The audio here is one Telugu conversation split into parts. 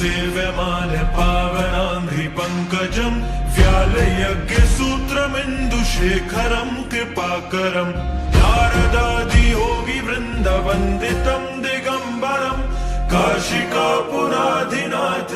सेव्यमान पावनान्धि पङ्कजम् व्यालयज्ञसूत्रमिन्दुशेखरम् कृपाकरम् नारदादियोगि वृन्दवन्दितम् दिगम्बरम् काशिका पुराधिनाथ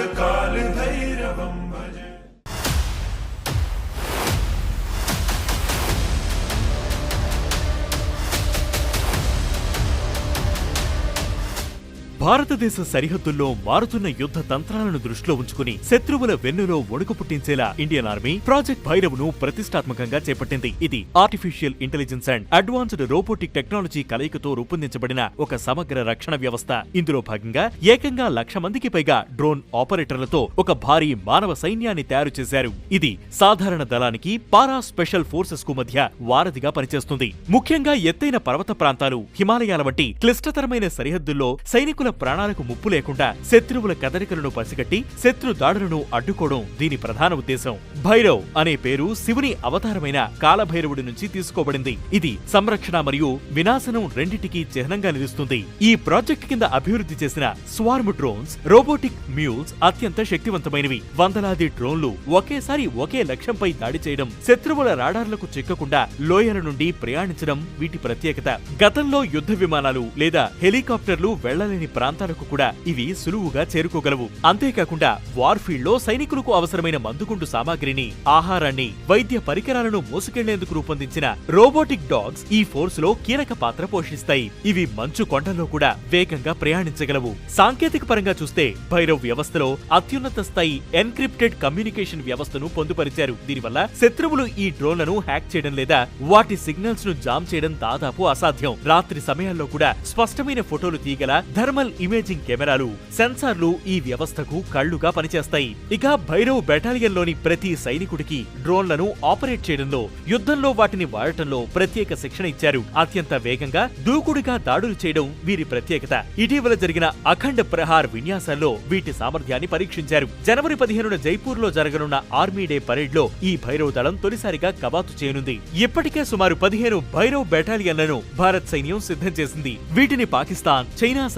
భారతదేశ సరిహద్దుల్లో మారుతున్న యుద్ధ తంత్రాలను దృష్టిలో ఉంచుకుని శత్రువుల వెన్నులో వణుకు పుట్టించేలా ఇండియన్ ఆర్మీ ప్రాజెక్ట్ భైరవ్ను ప్రతిష్టాత్మకంగా చేపట్టింది. ఇది artificial intelligence and advanced robotic technology కలయికతో రూపొందించబడిన ఒక సమగ్ర రక్షణ వ్యవస్థ. ఇందులో భాగంగా ఏకంగా లక్ష మందికి పైగా డ్రోన్ ఆపరేటర్లతో ఒక భారీ మానవ సైన్యాన్ని తయారు చేశారు. ఇది సాధారణ దళానికి పారా స్పెషల్ ఫోర్సెస్కు మధ్య వారధిగా పనిచేస్తుంది. ముఖ్యంగా ఎత్తైన పర్వత ప్రాంతాలు హిమాలయాల వంటి క్లిష్టతరమైన సరిహద్దుల్లో సైనికుల ప్రాణాలకు ముప్పు లేకుండా శత్రువుల కదలికలను పసిగట్టి శత్రు దాడులను అడ్డుకోవడం దీని ప్రధాన ఉద్దేశం. భైరవ్ అనే పేరు శివుని అవతారమైన కాలభైరవుడి నుంచి తీసుకోబడింది. ఇది సంరక్షణ మరియు వినాశనం రెండింటికి చిహ్నంగా నిలుస్తుంది. ఈ ప్రాజెక్ట్ కింద అభివృద్ధి చేసిన స్వార్మ్ డ్రోన్స్ రోబోటిక్ మ్యూల్స్ అత్యంత శక్తివంతమైనవి. వందలాది డ్రోన్లు ఒకేసారి ఒకే లక్ష్యంపై దాడి చేయడం శత్రువుల రాడార్లకు చిక్కకుండా లోయల నుండి ప్రయాణించడం వీటి ప్రత్యేకత. గతంలో యుద్ధ విమానాలు లేదా హెలికాప్టర్లు వెళ్ళలేని ప్రాంతాలకు కూడా ఇవి సులువుగా చేరుకోగలవు. అంతేకాకుండా వార్ఫీల్డ్లో సైనికులకు అవసరమైన మందుగుండు సామాగ్రిని ఆహారాన్ని వైద్య పరికరాలను మోసుకెళ్ళేందుకు రూపొందించిన రోబోటిక్ డాగ్స్ ఈ ఫోర్స్లో కీలక పాత్ర పోషిస్తాయి. ఇవి మంచు కొండల్లో కూడా వేగంగా ప్రయాణించగలవు. సాంకేతిక పరంగా చూస్తే భైరవ్ వ్యవస్థలో అత్యున్నత స్థాయి ఎన్క్రిప్టెడ్ కమ్యూనికేషన్ వ్యవస్థను పొందుపరిచారు. దీనివల్ల శత్రువులు ఈ డ్రోన్లను హ్యాక్ చేయడం లేదా వాటి సిగ్నల్స్ను జామ్ చేయడం దాదాపు అసాధ్యం. రాత్రి సమయాల్లో కూడా స్పష్టమైన ఫోటోలు తీయగల థర్మల్ ఇమేజింగ్ కెమెరాలు సెన్సార్లు ఈ వ్యవస్థకు కళ్ళుగా పనిచేస్తాయి. ఇక భైరవ్ బెటాలియన్లోని ప్రతి సైనికుడికి డ్రోన్లను ఆపరేట్ చేయడంలో యుద్ధంలో వాటిని వాడటంలో ప్రత్యేక శిక్షణ ఇచ్చారు. అత్యంత వేగంగా దూకుడుగా దాడులు చేయడం వీరి ప్రత్యేకత. ఇటీవల జరిగిన అఖండ ప్రహార్ విన్యాసాల్లో వీటి సామర్థ్యాన్ని పరీక్షించారు. జనవరి పదిహేనున జైపూర్లో జరగనున్న ఆర్మీ డే పరేడ్లో ఈ భైరవ్ దళం తొలిసారిగా కవాతు చేయనుంది. ఇప్పటికే సుమారు పదిహేను భైరవ్ బెటాలియన్లను భారత్ సైన్యం సిద్ధం చేసింది. వీటిని పాకిస్తాన్ చైనా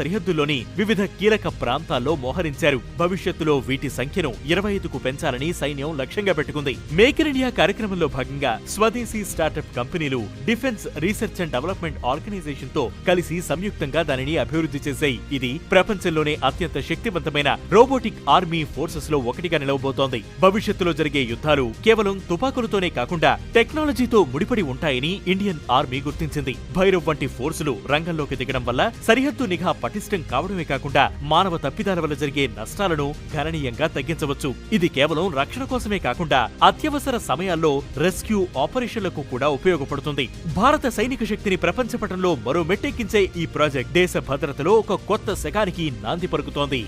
సరిహద్దుల్లోని వివిధ కీలక ప్రాంతాల్లో మోహరించారు. భవిష్యత్తులో వీటి సంఖ్యను ఇరవై ఐదుకు పెంచాలని సైన్యం లక్ష్యంగా పెట్టుకుంది. మేక్ ఇన్ ఇండియా కార్యక్రమంలో భాగంగా స్వదేశీ startup companies defence research and development ఆర్గనైజేషన్తో కలిసి సంయుక్తంగా దానిని అభివృద్ధి చేశాయి. ఇది ప్రపంచంలోనే అత్యంత శక్తివంతమైన రోబోటిక్ ఆర్మీ ఫోర్సెస్లో ఒకటిగా నిలవబోతోంది. భవిష్యత్తులో జరిగే యుద్ధాలు కేవలం తుపాకులతోనే కాకుండా టెక్నాలజీతో ముడిపడి ఉంటాయని ఇండియన్ ఆర్మీ గుర్తించింది. భైరవ్ వంటి ఫోర్సులు రంగంలోకి దిగడం వల్ల సరిహద్దు నిఘా పటిష్టం కావడమే కాకుండా మానవ తప్పిదాల వల్ల జరిగే నష్టాలను గణనీయంగా తగ్గించవచ్చు. ఇది కేవలం రక్షణ కోసమే కాకుండా అత్యవసర సమయాల్లో రెస్క్యూ ఆపరేషన్లకు కూడా ఉపయోగపడుతుంది. భారత సైనిక శక్తిని ప్రపంచ పటంలో మరో మెట్టెక్కించే ఈ ప్రాజెక్ట్ దేశ భద్రతలో ఒక కొత్త శకానికి నాంది పలుకుతోంది.